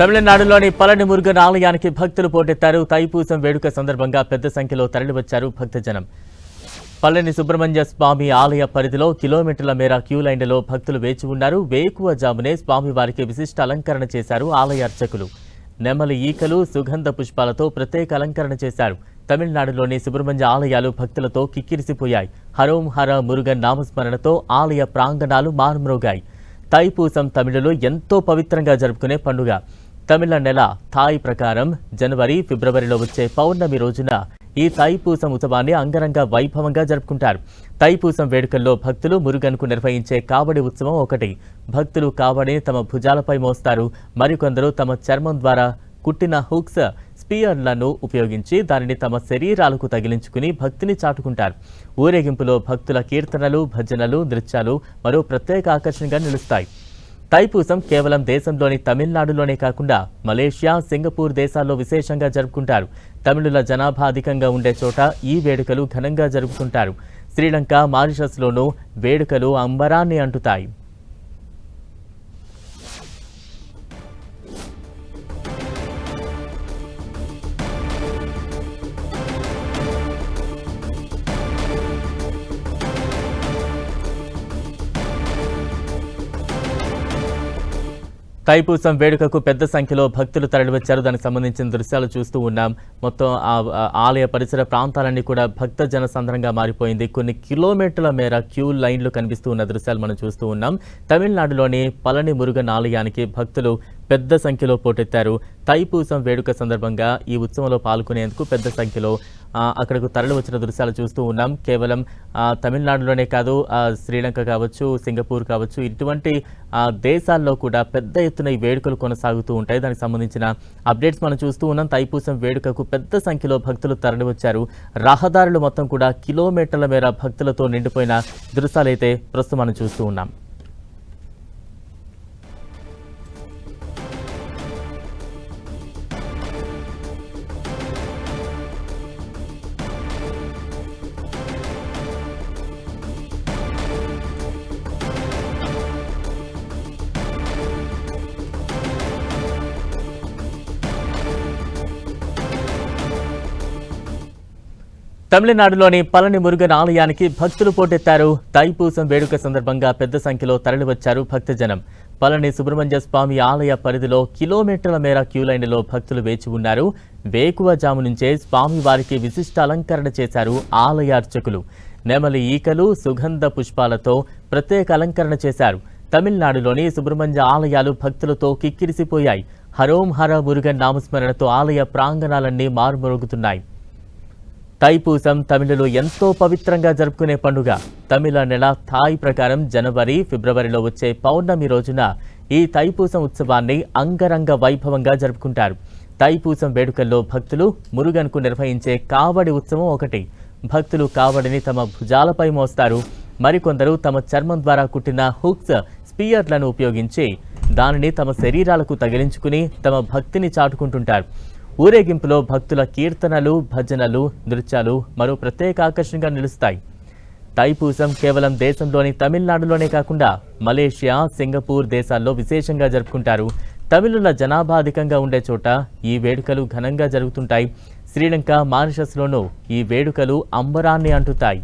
తమిళనాడులోని పళని మురుగన్ ఆలయానికి భక్తులు పోటెత్తారు. తైపూసం వేడుక సందర్భంగా పెద్ద సంఖ్యలో తరలివచ్చారు భక్తజనం. పళని సుబ్రహ్మణ్య స్వామి ఆలయ పరిధిలో కిలోమీటర్ల మేర క్యూ లైన్లలో భక్తులు వేచి ఉన్నారు. వేకువ జామునే స్వామివారికి విశిష్ట అలంకరణ చేశారు ఆలయ అర్చకులు. నెమలి ఈకలు సుగంధ పుష్పాలతో ప్రత్యేక అలంకరణ చేశారు. తమిళనాడులోని సుబ్రహ్మణ్య ఆలయాలు భక్తులతో కిక్కిరిసిపోయాయి. హరోం హర మురుగన్ నామస్మరణతో ఆలయ ప్రాంగణాలు మారుమ్రోగాయి. తైపూసం తమిళలో ఎంతో పవిత్రంగా జరుపుకునే పండుగ. తమిళ నెల థాయ్ ప్రకారం జనవరి ఫిబ్రవరిలో వచ్చే పౌర్ణమి రోజున ఈ తైపూసం ఉత్సవాన్ని అంగరంగ వైభవంగా జరుపుకుంటారు. తైపూసం వేడుకల్లో భక్తులు మురుగన్కు నిర్వహించే కావడి ఉత్సవం ఒకటి. భక్తులు కావడిని తమ భుజాలపై మోస్తారు. మరికొందరు తమ చర్మం ద్వారా కుట్టిన హుక్స్ స్పియర్లను ఉపయోగించి దానిని తమ శరీరాలకు తగిలించుకుని భక్తిని చాటుకుంటారు. ఊరేగింపులో భక్తుల కీర్తనలు భజనలు నృత్యాలు మరో ప్రత్యేక ఆకర్షణగా నిలుస్తాయి. తైపూసం కేవలం దేశంలోని తమిళనాడులోనే కాకుండా మలేషియా సింగపూర్ దేశాల్లో విశేషంగా జరుపుకుంటారు. తమిళుల జనాభా అధికంగా ఉండే చోట ఈ వేడుకలు ఘనంగా జరుపుకుంటారు. శ్రీలంక మారిషస్లోనూ వేడుకలు అంబరాన్ని అంటుతాయి. తైపూసం వేడుకకు పెద్ద సంఖ్యలో భక్తులు తరలివచ్చారు. దానికి సంబంధించిన దృశ్యాలు చూస్తూ ఉన్నాం. మొత్తం ఆ ఆలయ పరిసర ప్రాంతాలన్నీ కూడా భక్త జన సంద్రంగా మారిపోయింది. కొన్ని కిలోమీటర్ల మేర క్యూ లైన్లు కనిపిస్తూ ఉన్న దృశ్యాలు మనం చూస్తూ ఉన్నాం. తమిళనాడులోని పళని మురుగన్ ఆలయానికి భక్తులు పెద్ద సంఖ్యలో పోటెత్తారు. తైపూసం వేడుక సందర్భంగా ఈ ఉత్సవంలో పాల్గొనేందుకు పెద్ద సంఖ్యలో అక్కడకు తరలి వచ్చిన దృశ్యాలు చూస్తూ ఉన్నాం. కేవలం తమిళనాడులోనే కాదు శ్రీలంక కావచ్చు సింగపూర్ కావచ్చు ఇటువంటి దేశాల్లో కూడా పెద్ద ఎత్తున ఈ వేడుకలు కొనసాగుతూ ఉంటాయి. దానికి సంబంధించిన అప్డేట్స్ మనం చూస్తూ ఉన్నాం. తైపూసం వేడుకకు పెద్ద సంఖ్యలో భక్తులు తరలి వచ్చారు. రహదారులు మొత్తం కూడా కిలోమీటర్ల మేర భక్తులతో నిండిపోయిన దృశ్యాలైతే ప్రస్తుతం మనం చూస్తూ ఉన్నాం. తమిళనాడులోని పళని మురుగన్ ఆలయానికి భక్తులు పోటెత్తారు. తైపూసం వేడుక సందర్భంగా పెద్ద సంఖ్యలో తరలివచ్చారు భక్తజనం. పళని సుబ్రహ్మణ్య స్వామి ఆలయ పరిధిలో కిలోమీటర్ల మేర క్యూలైన్లో భక్తులు వేచి ఉన్నారు. వేకువజాము నుంచే స్వామి వారికి విశిష్ట అలంకరణ చేశారు ఆలయ అర్చకులు నెమలి ఈకలు సుగంధ పుష్పాలతో ప్రత్యేక అలంకరణ చేశారు. తమిళనాడులోని సుబ్రహ్మణ్య ఆలయాలు భక్తులతో కిక్కిరిసిపోయాయి. హరోం హర మురుగన్ నామస్మరణతో ఆలయ ప్రాంగణాలన్నీ మారుమరుగుతున్నాయి. తైపూసం తమిళలో ఎంతో పవిత్రంగా జరుపుకునే పండుగ. తమిళ నెల థాయ్ ప్రకారం జనవరి ఫిబ్రవరిలో వచ్చే పౌర్ణమి రోజున ఈ తైపూసం ఉత్సవాన్ని అంగరంగ వైభవంగా జరుపుకుంటారు. తైపూసం వేడుకల్లో భక్తులు మురుగన్కు నిర్వహించే కావడి ఉత్సవం ఒకటి. భక్తులు కావడిని తమ భుజాలపై మోస్తారు. మరికొందరు తమ చర్మం ద్వారా కుట్టిన హుక్స్ స్పియర్లను ఉపయోగించి దానిని తమ శరీరాలకు తగిలించుకుని తమ భక్తిని చాటుకుంటుంటారు. ఊరేగింపులో భక్తుల కీర్తనలు భజనలు నృత్యాలు మరో ప్రత్యేక ఆకర్షణగా నిలుస్తాయి. తైపూసం కేవలం దేశంలోని తమిళనాడులోనే కాకుండా మలేషియా సింగపూర్ దేశాల్లో విశేషంగా జరుపుకుంటారు. తమిళుల జనాభా అధికంగా ఉండే చోట ఈ వేడుకలు ఘనంగా జరుగుతుంటాయి. శ్రీలంక మారిషస్లోనూ ఈ వేడుకలు అంబరాన్ని అంటుతాయి.